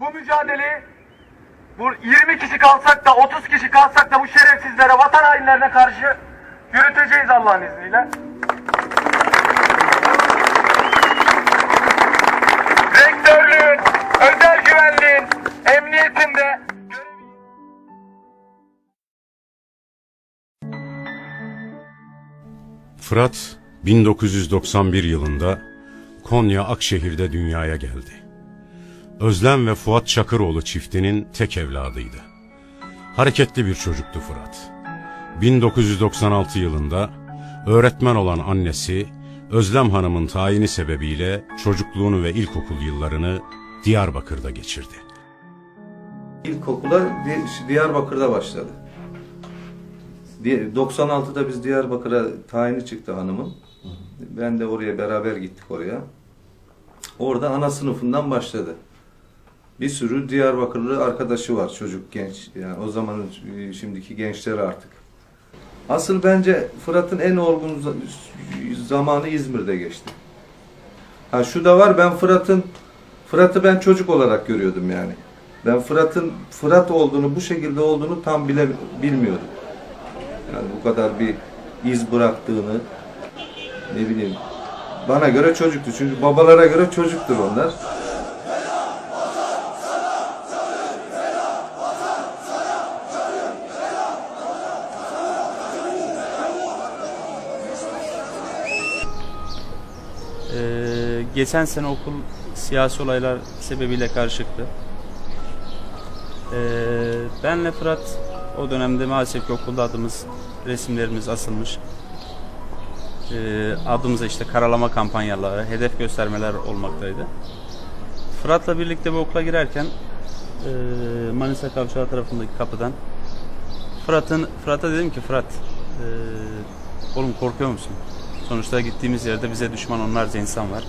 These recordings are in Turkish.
bu mücadeleyi bu 20 kişi kalsak da 30 kişi kalsak da bu şerefsizlere, vatan hainlerine karşı yürüteceğiz Allah'ın izniyle. Rektörlüğün, özel güvenliğin, emniyetinde Fırat 1991 yılında Konya Akşehir'de dünyaya geldi. Özlem ve Fuat Çakıroğlu çiftinin tek evladıydı. Hareketli bir çocuktu Fırat. 1996 yılında öğretmen olan annesi Özlem Hanım'ın tayini sebebiyle çocukluğunu ve ilkokul yıllarını Diyarbakır'da geçirdi. İlkokula Di- Diyarbakır'da başladı. Di- 96'da biz Diyarbakır'a tayini çıktı hanımın. Ben de oraya beraber gittik oraya. Orada ana sınıfından başladı. Bir sürü Diyarbakırlı arkadaşı var çocuk genç. Yani o zamanın e, şimdiki gençler artık. Asıl bence Fırat'ın en olgun za- zamanı İzmir'de geçti. Ha şu da var ben Fırat'ın Fırat'ı ben çocuk olarak görüyordum yani. Ben Fırat'ın Fırat olduğunu, bu şekilde olduğunu tam bile bilmiyordum. Yani bu kadar bir iz bıraktığını ne bileyim. Bana göre çocuktu. Çünkü babalara göre çocuktur onlar. Geçen sene okul siyasi olaylar sebebiyle karışıktı. Ee, benle Fırat o dönemde maalesef ki okulda adımız, resimlerimiz asılmış. Ee, adımıza işte karalama kampanyaları, hedef göstermeler olmaktaydı. Fırat'la birlikte bu okula girerken ee, Manisa Kavşağı tarafındaki kapıdan Fırat'ın Fırat'a dedim ki Fırat ee, oğlum korkuyor musun? Sonuçta gittiğimiz yerde bize düşman onlarca insan var.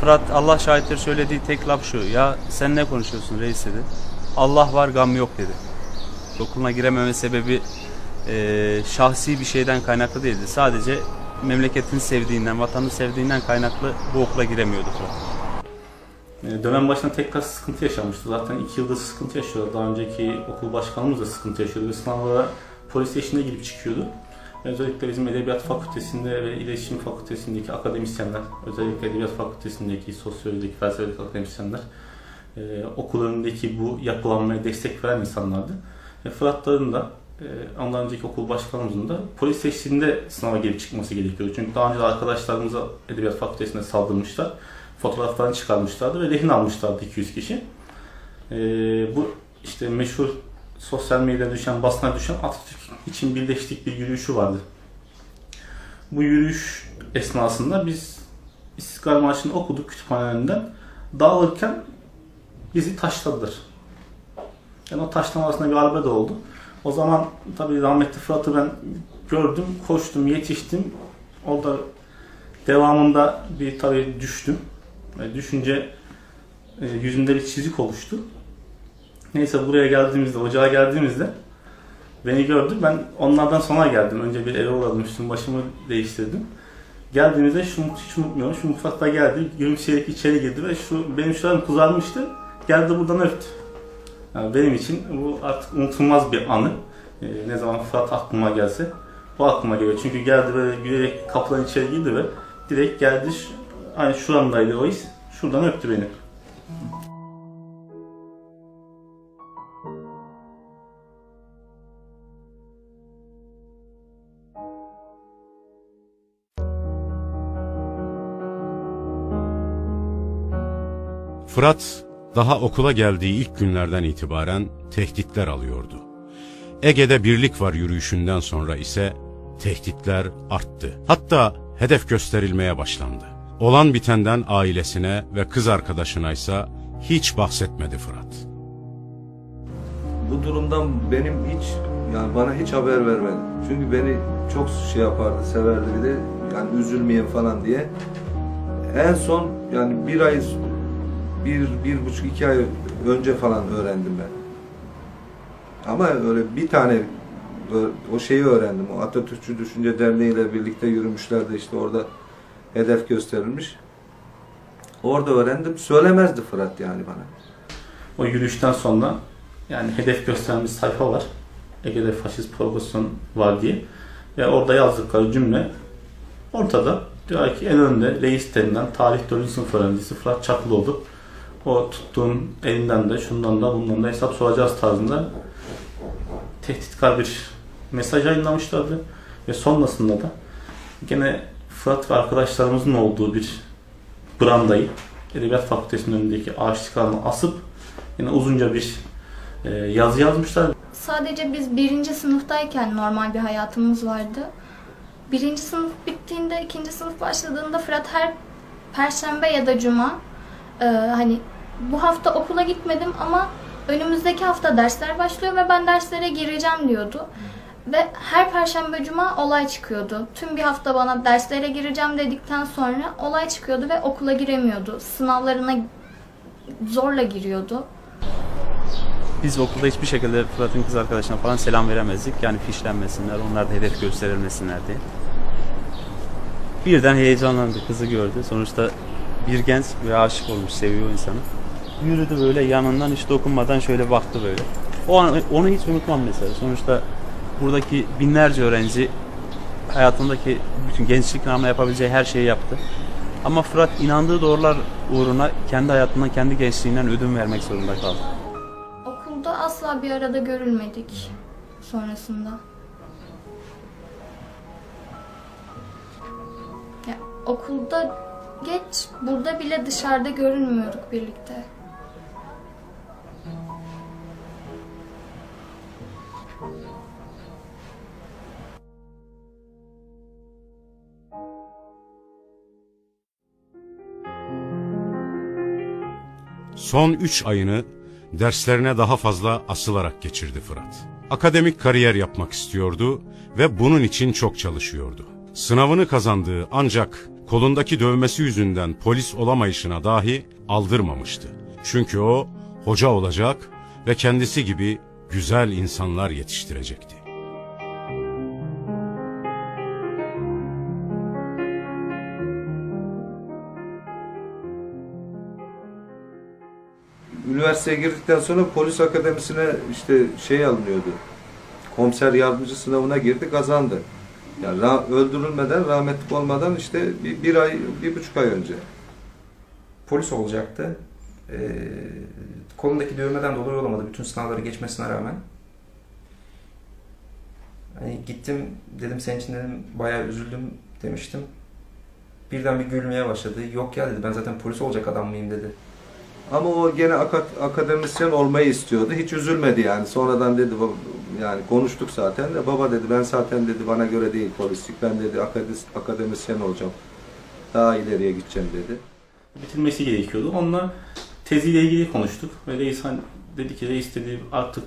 Fırat Allah şahittir söylediği tek laf şu. Ya sen ne konuşuyorsun reis dedi. Allah var gam yok dedi. Okuluna girememe sebebi eee, şahsi bir şeyden kaynaklı değildi. Sadece memleketini sevdiğinden, vatanını sevdiğinden kaynaklı bu okula giremiyordu Fırat. E, Dönem başına tekrar sıkıntı yaşamıştı. Zaten iki yıldır sıkıntı yaşıyordu. Daha önceki okul başkanımız da sıkıntı yaşıyordu. Ve Sınavlara polis eşliğinde girip çıkıyordu. Özellikle bizim Edebiyat Fakültesinde ve İletişim Fakültesindeki akademisyenler, özellikle Edebiyat Fakültesindeki sosyolojideki felsefedeki akademisyenler e, okul bu yapılanmaya destek veren insanlardı. E, Fıratların da e, ondan önceki okul başkanımızın da polis eşliğinde sınava girip çıkması gerekiyordu. Çünkü daha önce arkadaşlarımıza Edebiyat Fakültesinde saldırmışlar fotoğraflarını çıkarmışlardı ve rehin almışlardı 200 kişi. Ee, bu işte meşhur sosyal medyada düşen, basına düşen Atatürk için birleştik bir yürüyüşü vardı. Bu yürüyüş esnasında biz İstiklal Marşı'nı okuduk kütüphanelerinden. Dağılırken bizi taşladılar. Yani o taşlama arasında bir da oldu. O zaman tabii rahmetli Fırat'ı ben gördüm, koştum, yetiştim. Orada devamında bir tabii düştüm. Ve düşünce e, yüzünde bir çizik oluştu. Neyse buraya geldiğimizde, ocağa geldiğimizde beni gördü. Ben onlardan sonra geldim. Önce bir eve uğradım, başımı değiştirdim. Geldiğimizde şunu hiç unutmuyorum. Şu mutfakta geldi, gülümseyerek içeri girdi ve şu benim şuram kızarmıştı. Geldi buradan öptü. Yani benim için bu artık unutulmaz bir anı. E, ne zaman Fırat aklıma gelse bu aklıma geliyor. Çünkü geldi böyle gülerek kapıdan içeri girdi ve direkt geldi şu- Aynı şuramdaydı o his. Şuradan öptü beni. Fırat daha okula geldiği ilk günlerden itibaren tehditler alıyordu. Ege'de birlik var yürüyüşünden sonra ise tehditler arttı. Hatta hedef gösterilmeye başlandı. Olan bitenden ailesine ve kız arkadaşına ise hiç bahsetmedi Fırat. Bu durumdan benim hiç yani bana hiç haber vermedi. Çünkü beni çok şey yapardı, severdi bir de yani üzülmeyeyim falan diye. En son yani bir ay, bir, bir buçuk iki ay önce falan öğrendim ben. Ama öyle bir tane o şeyi öğrendim. O Atatürkçü Düşünce Derneği ile birlikte yürümüşlerdi işte orada hedef gösterilmiş. Orada öğrendim. Söylemezdi Fırat yani bana. O yürüyüşten sonra yani hedef gösteren bir sayfa var. Ege'de faşist provokasyon var diye. Ve orada yazdıkları cümle ortada. Diyor ki en önde reis denilen tarih 4. sınıf öğrencisi Fırat Çaklıoğlu. O tuttuğun elinden de şundan da bundan da hesap soracağız tarzında tehditkar bir mesaj yayınlamışlardı. Ve sonrasında da gene Fırat ve arkadaşlarımızın olduğu bir brandayı Edebiyat Fakültesi'nin önündeki ağaçlık alanına asıp yine uzunca bir e, yazı yazmışlar. Sadece biz birinci sınıftayken normal bir hayatımız vardı. Birinci sınıf bittiğinde ikinci sınıf başladığında Fırat her perşembe ya da cuma e, hani bu hafta okula gitmedim ama önümüzdeki hafta dersler başlıyor ve ben derslere gireceğim diyordu. Ve her perşembe cuma olay çıkıyordu. Tüm bir hafta bana derslere gireceğim dedikten sonra olay çıkıyordu ve okula giremiyordu. Sınavlarına zorla giriyordu. Biz okulda hiçbir şekilde Fırat'ın kız arkadaşına falan selam veremezdik. Yani fişlenmesinler, onlar da hedef gösterilmesinler diye. Birden heyecanlandı, kızı gördü. Sonuçta bir genç ve aşık olmuş, seviyor insanı. Yürüdü böyle yanından hiç dokunmadan şöyle baktı böyle. O an onu hiç unutmam mesela. Sonuçta buradaki binlerce öğrenci hayatındaki bütün gençlik namına yapabileceği her şeyi yaptı. Ama Fırat inandığı doğrular uğruna kendi hayatından, kendi gençliğinden ödün vermek zorunda kaldı. Okulda asla bir arada görülmedik sonrasında. Ya, okulda geç, burada bile dışarıda görünmüyorduk birlikte. Son 3 ayını derslerine daha fazla asılarak geçirdi Fırat. Akademik kariyer yapmak istiyordu ve bunun için çok çalışıyordu. Sınavını kazandığı ancak kolundaki dövmesi yüzünden polis olamayışına dahi aldırmamıştı. Çünkü o hoca olacak ve kendisi gibi güzel insanlar yetiştirecekti. Üniversiteye girdikten sonra polis akademisine işte şey alınıyordu. Komiser yardımcı sınavına girdi, kazandı. Yani ra- öldürülmeden, rahmetli olmadan işte bir, bir ay, bir buçuk ay önce. polis olacaktı. Ee, kolundaki dövmeden dolayı olamadı bütün sınavları geçmesine rağmen. Hani gittim dedim senin için dedim bayağı üzüldüm demiştim. Birden bir gülmeye başladı. Yok ya dedi ben zaten polis olacak adam mıyım dedi. Ama o gene aka- akademisyen olmayı istiyordu. Hiç üzülmedi yani. Sonradan dedi yani konuştuk zaten de baba dedi ben zaten dedi bana göre değil polislik. Ben dedi akademisyen olacağım. Daha ileriye gideceğim dedi. bitirmesi gerekiyordu. Onunla teziyle ilgili konuştuk. Ve reis hani dedi ki reis dedi artık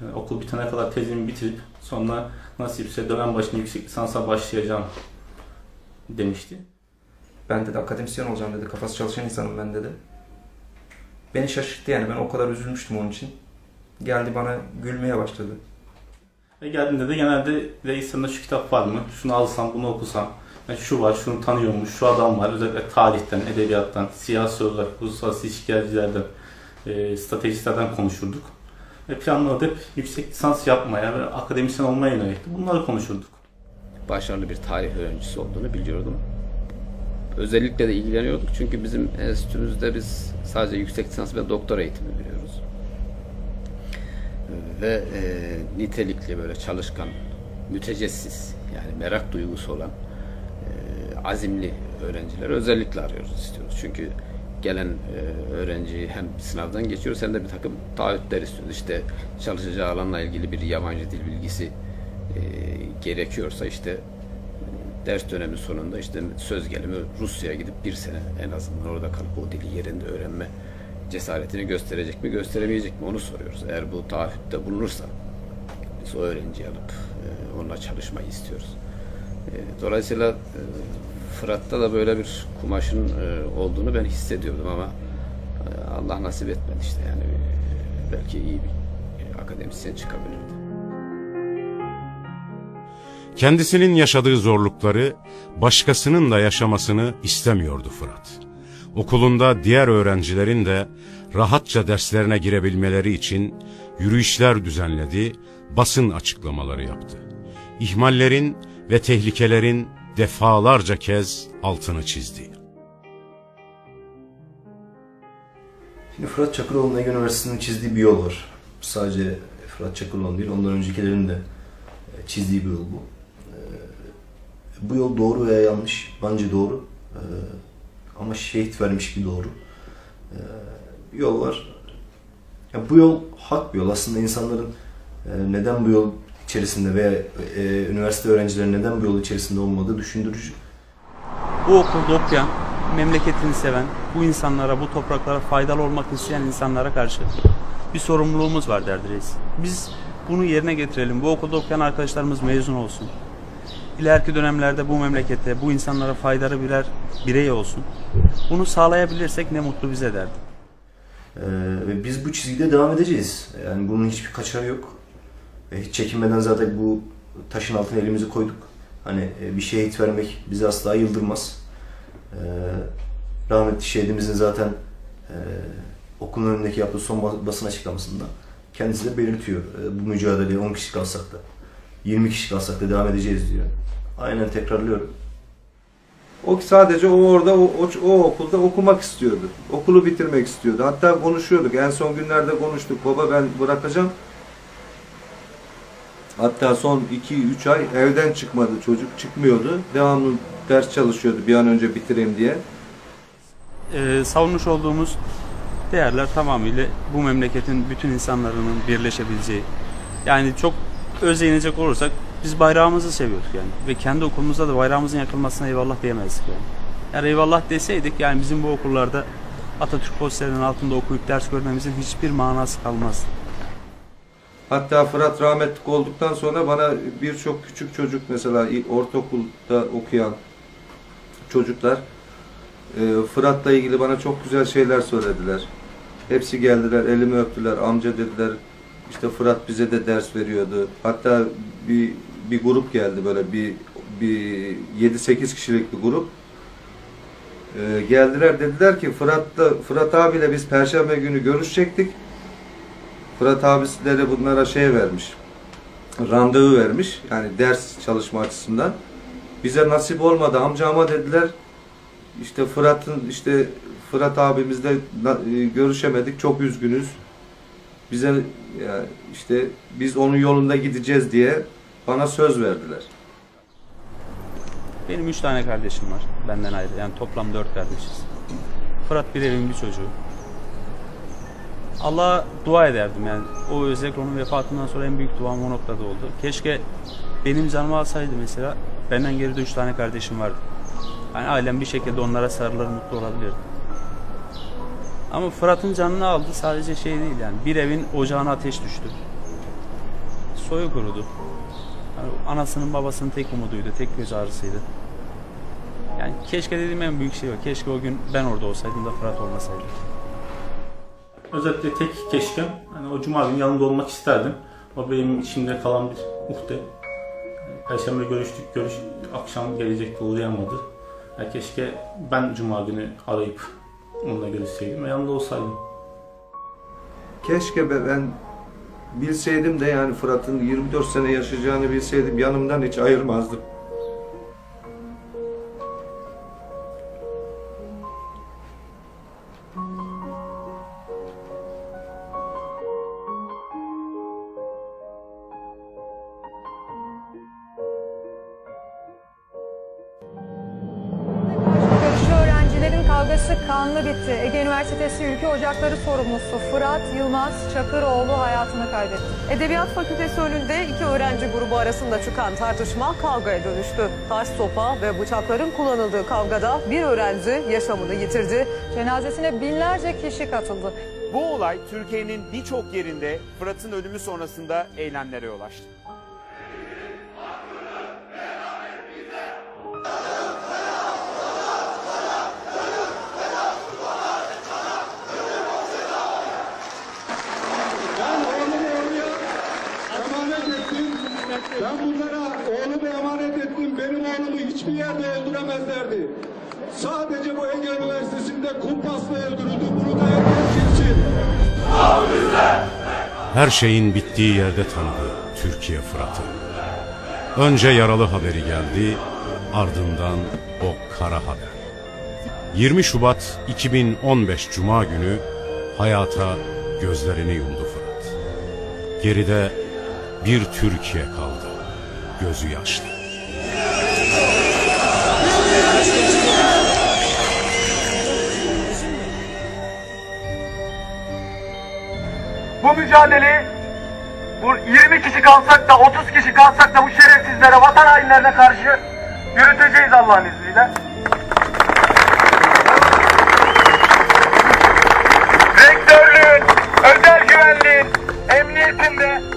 yani okul bitene kadar tezimi bitirip sonra nasipse dönem başına yüksek lisansa başlayacağım demişti. Ben dedi akademisyen olacağım dedi. Kafası çalışan insanım ben dedi. Beni şaşırttı yani. Ben o kadar üzülmüştüm onun için. Geldi bana gülmeye başladı. Ve geldiğinde de genelde reis sende şu kitap var mı? Şunu alsam, bunu okusam. Yani şu var, şunu tanıyormuş, şu adam var. Özellikle tarihten, edebiyattan, siyasi olarak, uluslararası ilişkilerden, e, stratejilerden konuşurduk. Ve planladık hep yüksek lisans yapmaya ve akademisyen olmaya yönelikti. Bunları konuşurduk. başarılı bir tarih öğrencisi olduğunu biliyordum. Özellikle de ilgileniyorduk çünkü bizim enstitümüzde biz sadece yüksek lisans ve doktora eğitimi veriyoruz. Ve e, nitelikli böyle çalışkan, mütecessis yani merak duygusu olan e, azimli öğrencileri özellikle arıyoruz istiyoruz. Çünkü gelen e, öğrenci hem sınavdan geçiyoruz hem de bir takım taahhütler istiyoruz. İşte çalışacağı alanla ilgili bir yabancı dil bilgisi e, gerekiyorsa işte ders dönemi sonunda işte söz gelimi Rusya'ya gidip bir sene en azından orada kalıp o dili yerinde öğrenme cesaretini gösterecek mi gösteremeyecek mi onu soruyoruz. Eğer bu taahhütte bulunursa biz o öğrenciyi alıp e, onunla çalışmayı istiyoruz. E, dolayısıyla e, Fırat'ta da böyle bir kumaşın e, olduğunu ben hissediyordum ama e, Allah nasip etmedi işte yani e, belki iyi bir akademisyen çıkabilirdi. Kendisinin yaşadığı zorlukları başkasının da yaşamasını istemiyordu Fırat. okulunda diğer öğrencilerin de rahatça derslerine girebilmeleri için yürüyüşler düzenledi, basın açıklamaları yaptı. İhmallerin ve tehlikelerin defalarca kez altını çizdi. Şimdi Fırat Çakıroğlu'nun Ege Üniversitesi'nin çizdiği bir yol var. Sadece Fırat Çakıroğlu değil, ondan öncekilerin de e, çizdiği bir yol bu. Bu yol doğru veya yanlış, bence doğru. E, Ama şehit vermiş bir doğru. E, Bir yol var. Ya bu yol hak bir yol. Aslında insanların e, neden bu yol içerisinde veya e, üniversite öğrencileri neden bu yol içerisinde olmadığı düşündürücü. Bu okulda okuyan, memleketini seven, bu insanlara, bu topraklara faydalı olmak isteyen insanlara karşı bir sorumluluğumuz var derdi reis. Biz bunu yerine getirelim. Bu okulda okuyan arkadaşlarımız mezun olsun. İleriki dönemlerde bu memlekete, bu insanlara faydalı birer birey olsun. Bunu sağlayabilirsek ne mutlu bize derdi. Ee, biz bu çizgide devam edeceğiz. Yani bunun hiçbir kaçarı yok. Ve hiç çekinmeden zaten bu taşın altına elimizi koyduk. Hani e, bir şehit vermek bizi asla yıldırmaz. Ee, rahmetli şehidimizin zaten e, okulun önündeki yaptığı son bas- basın açıklamasında kendisi de belirtiyor. E, bu mücadeleye 10 kişi kalsak da 20 kişi kalsak da devam edeceğiz diyor. Aynen tekrarlıyorum. O sadece o orada o, o, o okulda okumak istiyordu. Okulu bitirmek istiyordu. Hatta konuşuyorduk. En son günlerde konuştuk. Baba ben bırakacağım. Hatta son 2-3 ay evden çıkmadı çocuk. Çıkmıyordu. Devamlı ders çalışıyordu bir an önce bitireyim diye. Ee, savunmuş olduğumuz değerler tamamıyla bu memleketin bütün insanların birleşebileceği. Yani çok öz inecek olursak biz bayrağımızı seviyoruz yani. Ve kendi okulumuzda da bayrağımızın yakılmasına eyvallah diyemezdik yani. Eğer eyvallah deseydik yani bizim bu okullarda Atatürk posterinin altında okuyup ders görmemizin hiçbir manası kalmaz. Hatta Fırat rahmetli olduktan sonra bana birçok küçük çocuk mesela ortaokulda okuyan çocuklar e, Fırat'la ilgili bana çok güzel şeyler söylediler. Hepsi geldiler, elimi öptüler, amca dediler. İşte Fırat bize de ders veriyordu. Hatta bir bir grup geldi böyle bir bir 7-8 kişilik bir grup. E, geldiler dediler ki Fırat'la Fırat abiyle biz perşembe günü görüşecektik. Fırat abisileri bunlara şey vermiş. Randevu vermiş. Yani ders çalışma açısından. Bize nasip olmadı. Amcama dediler. İşte Fırat'ın işte Fırat abimizle e, görüşemedik. Çok üzgünüz. Bize işte biz onun yolunda gideceğiz diye bana söz verdiler. Benim üç tane kardeşim var benden ayrı. Yani toplam dört kardeşiz. Fırat bir evin bir çocuğu. Allah'a dua ederdim yani. O özellikle onun vefatından sonra en büyük duam o noktada oldu. Keşke benim canımı alsaydı mesela. Benden geride üç tane kardeşim vardı. Hani ailem bir şekilde onlara sarılır mutlu olabilirdi. Ama Fırat'ın canını aldı sadece şey değil yani. Bir evin ocağına ateş düştü. Soyu kurudu. Yani anasının babasının tek umuduydu, tek göz ağrısıydı. Yani keşke dediğim en büyük şey o. Keşke o gün ben orada olsaydım da Fırat olmasaydı. Özellikle tek keşkem hani o cuma günü yanında olmak isterdim. O benim içimde kalan bir uhde. Perşembe görüştük, görüş akşam gelecekti uğrayamadı. Ya keşke ben cuma günü arayıp onunla görüşseydim ve yanında olsaydım. Keşke be ben bilseydim de yani Fırat'ın 24 sene yaşayacağını bilseydim yanımdan hiç ayırmazdım. Öğrenci grubu arasında çıkan tartışma kavgaya dönüştü. Taş sopa ve bıçakların kullanıldığı kavgada bir öğrenci yaşamını yitirdi. Cenazesine binlerce kişi katıldı. Bu olay Türkiye'nin birçok yerinde Fırat'ın ölümü sonrasında eylemlere yol açtı. Ben oğlumu emanet ettim. Benim oğlumu hiçbir yerde öldüremezlerdi. Sadece bu Ege Üniversitesi'nde ve kumpasla öldürüldü. Bunu da herkes bilsin. Her şeyin bittiği yerde tanıdı Türkiye Fırat'ı. Önce yaralı haberi geldi, ardından o kara haber. 20 Şubat 2015 Cuma günü hayata gözlerini yumdu Fırat. Geride bir Türkiye kaldı, gözü yaşlı. Bu mücadeleyi bu 20 kişi kalsak da 30 kişi kalsak da bu şerefsizlere, vatan hainlerine karşı yürüteceğiz Allah'ın izniyle. Rektörlüğün, özel güvenliğin, emniyetinde